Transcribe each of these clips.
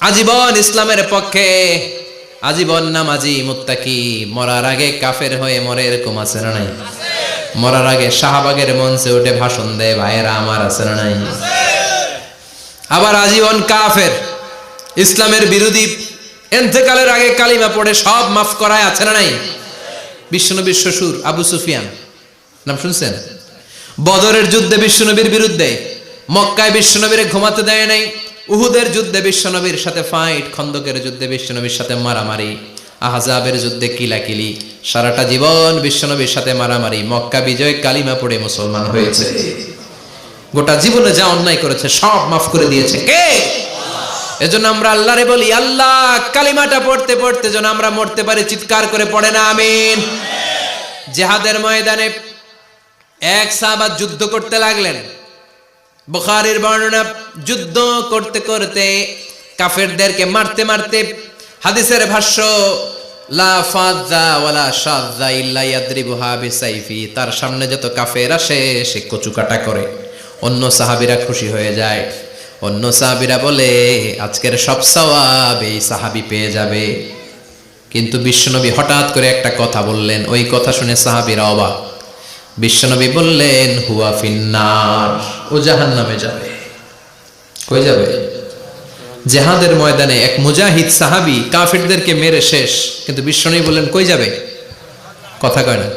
আজীবন ইসলামের পক্ষে, আজীবন নামাজি মুত্তাকি, মরার আগে কাফের হয়ে মরে এরকম আছে না নাই? মরার আগে শাহবাগের মঞ্চে উঠে ভাষণ দেয়, ভাইয়েরা, আমার আছে না নাই? আবার আজীবন কাফের, ইসলামের বিরোধী, এন্তেকালের আগে কালিমা পড়ে সব মাফ করায় আছে না নাই? বিশ্বনবীর শ্বশুর আবু সুফিয়ান, নাম শুনছেন? বদরের যুদ্ধে বিশ্বনবীর বিরুদ্ধে, মক্কায় বিশ্বনবীরে ঘুমাতে দেয় নাই উহুদের যুদ্ধে বিশ্বনবীর সাথে ফাইট খন্দকের যুদ্ধে বিশ্বনবীর সাথে মারামারি, আহজাবের যুদ্ধে কিলাকিলি। সারাটা জীবন বিশ্বনবীর সাথে মারামারি, মক্কা বিজয় কালিমা পড়ে মুসলমান হয়েছে। গোটা জীবনে যা অন্যায় করেছে, সব মাফ করে দিয়েছে। কে? এজন্য আমরা আল্লাহরে বলি, আল্লাহ, কালিমাটা পড়তে পড়তে যেন আমরা মরতে পারি, চিৎকার করে পড়ে না, আমিন। জেহাদের ময়দানে এক সাহাবাত যুদ্ধ করতে লাগলেন। বুখারীর বর্ণনা, যুদ্ধ করতে করতে কাফেরদেরকে মারতে মারতে হাদিসের ভাষ্য তার সামনে যত কাফের আসে, সে কচুকাটা করে। অন্য সাহাবীরা খুশি হয়ে যায়। অন্য সাহাবীরা বলে, আজকের সব সওয়াব এই সাহাবী পেয়ে যাবে। কিন্তু বিশ্বনবী হঠাৎ করে একটা কথা বললেন। ওই কথা শুনে সাহাবীরা অবাক। বিশ্বনবী বললেন, হুয়া ফিন্নার। ও জাহান নামে যাবে। কই যাবে? জেহাদের ময়দানে এক মুজাহিদ সাহাবি কাফিরদেরকে মেরে শেষ। কিন্তু বিশ্বনবী বললেন, কই যাবে? কথা কয় না।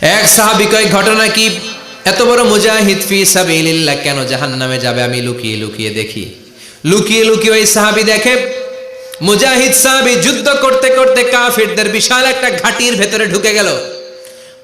এক সাহাবি কয়, ঘটনা কি? এত বড় মুজাহিদ ফি সাবিলিল্লাহ, কেন জাহান নামে যাবে? আমি লুকিয়ে লুকিয়ে দেখি। লুকিয়ে লুকিয়ে ওই সাহাবি দেখে, মুজাহিদ সাহাবি যুদ্ধ করতে করতে কাফিরদের বিশাল একটা ঘাটির ভেতরে ঢুকে গেল।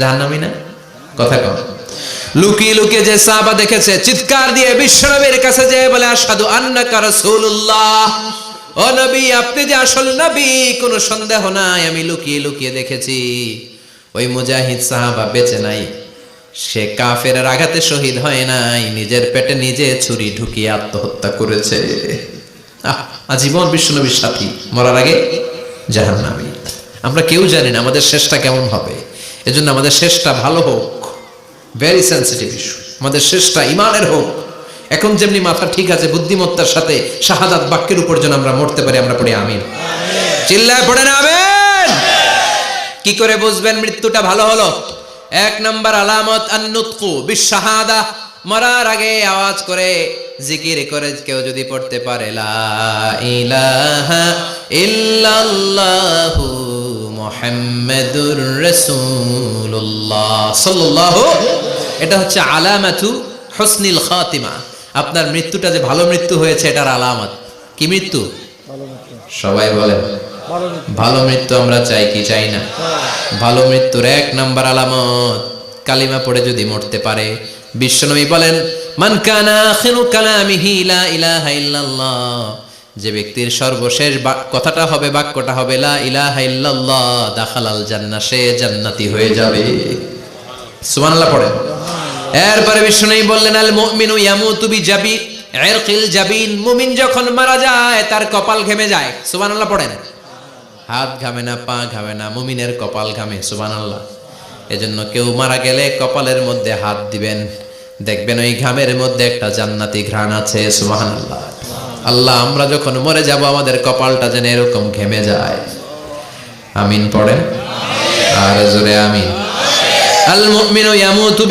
জাহান্নামি না? কথা কম লুকিয়ে লুকিয়ে যে সাহাবা দেখেছে, চিৎকার দিয়ে বিশ্বনবীর কাছে যে বলে আসাদু আন্নাকা ও নবী, আপনি যে আসল নবী, কোনো সন্দেহ নাই, আমি লুকিয়ে লুকিয়ে দেখেছি। ওই মুজাহিদ সাহাবা বেঁচে নাই। সে কাফের আঘাতে শহীদ হয় নাই, নিজের পেটে নিজে ছুরি ঢুকিয়ে আত্মহত্যা করেছে। আজীবন বিশ্বনবীর সাথী, মরার আগে জাহান্নামী। আমরা কেউ জানি না, আমাদের শেষটা কেমন হবে। এজন্য আমাদের শেষটা ভালো হোক। ভেরি সেন্সিটিভ ইস্যু আমাদের শেষটা ইমানের হোক। এখন যেমনি মাথা ঠিক আছে, বুদ্ধিমত্তার সাথে শাহাদাত বাক্যের উপর যেন আমরা মরতে পারি, আমরা পড়ি আমিন। চিল্লায় পড়ে না, আমিন! কি করে বুঝবেন মৃত্যুটা ভালো হলো? এক নাম্বার আলামত, আন্নুতকু বিশাহাদা। মরার আগে আওয়াজ করে জিকির করে কেউ যদি পড়তে পারে, লা ইলাহা ইল্লাল্লাহু মুহাম্মাদুর রাসূলুল্লাহ। সাল্লাল্লাহু এটা হচ্ছে আলামাতু হুসনিল খাতিমা। আপনার মৃত্যুটা যে ভালো মৃত্যু হয়েছে, এটার আলামত। কি মৃত্যু? সবাই বলেন, ভালো মৃত্যু আমরা চাই কি? চাই না। ভালো মৃত্যুর এক নাম্বার আলামত, কালিমা পড়ে যদি মরতে পারে। বিশ্বনবী বলেন, মান কানা আখিরু কালামিহি লা ইলাহা ইল্লাল্লাহ। যে ব্যক্তির সর্বশেষ কথাটা হবে, বাক্যটা হবে, লা ইলাহা ইল্লাল্লাহ, দাখালাল জান্নাহ, সে জান্নাতি হয়ে যাবে। সুবহানাল্লাহ পড়েন এরপরে বিষ্ণু বললেন, আল মুমিনু ইয়ামুতু বিজাবি, ইরকিল জাবিন। মুমিন যখন মারা যায়, তার কপাল ঘেমে যায়। সুবহানাল্লাহ পড়েন। হাত ঘামে না, পা ঘামে না, মুমিনের কপাল ঘামে, সুবহানাল্লাহ। এজন্য কেউ মারা গেলে কপালের মধ্যে হাত দিবেন। দেখবেন ওই ঘামের মধ্যে একটা জান্নাতি ঘ্রাণ আছে, সুবহানাল্লাহ। আল্লাহ, আমরা যখন মরে যাব, আমাদের কপালটা যেন এরকম ঘেমে যায়। আমিন পড়েন। আর জোরে আমিন। আল মুমিনু ইয়ামুতু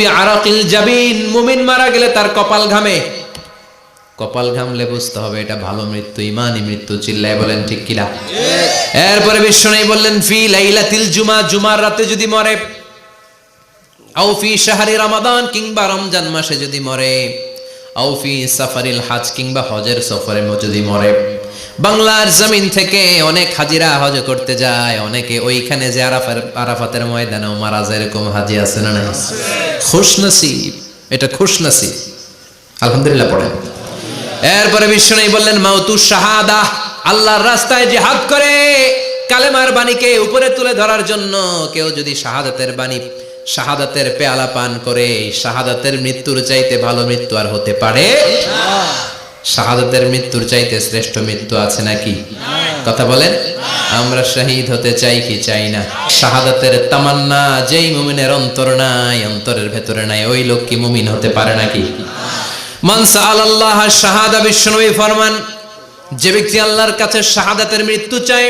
জাবিন। মুমিন মারা গেলে তার কপাল ঘামে। কপাল ঘামলে বুঝতে হবে এটা ভালো মৃত্যু ইমানি মৃত্যু, চিল্লায় বলেন ঠিক কিনা? এরপরে বিশ্বনাই বললেন, ফি লাইলাতিল জুমা, জুমার রাতে যদি মরে, আও ফি শাহরি রমাদান কিংবা রমজান মাসে যদি মরে। আও ফি সাফারিল হাজ কিংবা হজের সফরে যদি মরে। বাংলার জমিন থেকে অনেক হাজিরা হজ করতে যায়, অনেকে ওইখানে যে আরাফার, আরাফাতের ময়দানেও মারা যায়, এরকম হাজি আছে না নাই? খুশ নসিব এটা খুশ নসিব আলহামদুলিল্লাহ পড়েন। এরপরে বিষ্ণু বললেন, মাউতু শাহাদা, আল্লাহর রাস্তায় জিহাদ করে। কালেমার বাণীকে উপরে তুলে ধরার জন্য কেউ যদি শাহাদাতের বাণী শাহাদাতের পেয়ালা পান করে, শাহাদাতের মৃত্যুর চাইতে ভালো মৃত্যু আর হতে পারে? শাহাদাতের মৃত্যুর চাইতে শ্রেষ্ঠ মৃত্যু আছে নাকি? কথা বলেন, আমরা শহীদ হতে চাই কি চাই না? শাহাদাতের তামান্না, যেই মুমিনের অন্তর নাই, অন্তরের ভেতরে নাই, ওই লোক কি মুমিন হতে পারে নাকি? মানসা আল্লাহ শাহাদা বিশ্বনবী ফরমান, যে ব্যক্তি আল্লাহর কাছে শাহাদাতের মৃত্যু চায়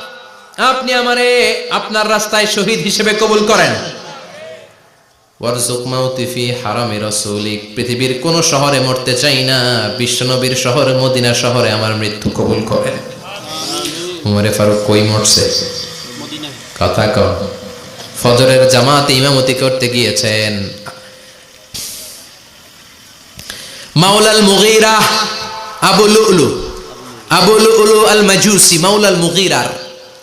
আপনি আমারে আপনার রাস্তায় শহীদ হিসেবে কবুল করেন। পৃথিবীর কোন শহরে মরতে চাই না, বিশ্বনবীর শহর, মদিনা শহরে আমার মৃত্যু কবুল করেন। কথা কর ফজরের জামাতে ইমামতি করতে গিয়েছেন। মাওলাল মুগীরা আবু লুলু, আবু আল মাজুসি মাওলাল মুগীরার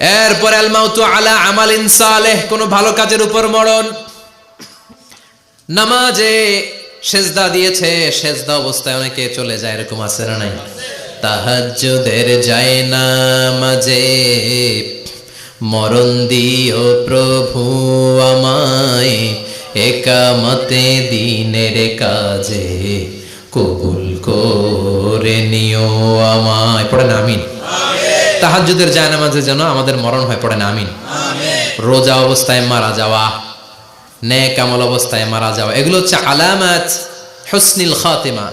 এরপর আল মাউতু আলা আমালিন সালেহ, কোন ভালো কাজের উপর মরণ। নামাজে সেজদা দিয়েছে, সেজদা অবস্থায় অনেকে চলে যায়, এরকম আছে না নাই? তাহাজ্জুদের যায় না মাঝে মরণ দিও প্রভু আমায়, একামতে দিনের কাজে কবুল করে নিও আমায়। পড়েন আমিন। তাহাজ্জুদের যায় নামাজে যেন আমাদের মরণ হয় না আমিন। রোজা অবস্থায় মারা যাওয়া ন্যাক কামল অবস্থায় মারা যাওয়া এগুলো হচ্ছে আলামাত হসনিল খাতেমা।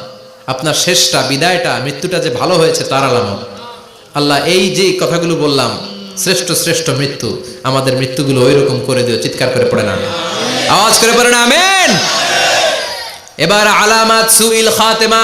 আপনার শেষটা বিদায়টা মৃত্যুটা যে ভালো হয়েছে তার আলামত। আল্লাহ এই যে কথাগুলো বললাম শ্রেষ্ঠ শ্রেষ্ঠ মৃত্যু আমাদের মৃত্যুগুলো ওই রকম করে দিও চিৎকার করে পড়ে না আওয়াজ করে পড়ে নামেন এবার আলামাত সুইল খাতেমা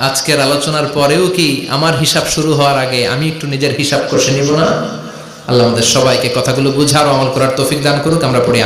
আজকের আলোচনার পরেও কি আমার হিসাব শুরু হওয়ার আগে আমি একটু নিজের হিসাব কষে নিব না আল্লাহ আমাদের সবাইকে কথাগুলো বুঝার অমল করার তফিক দান করুক, আমরা পড়ে।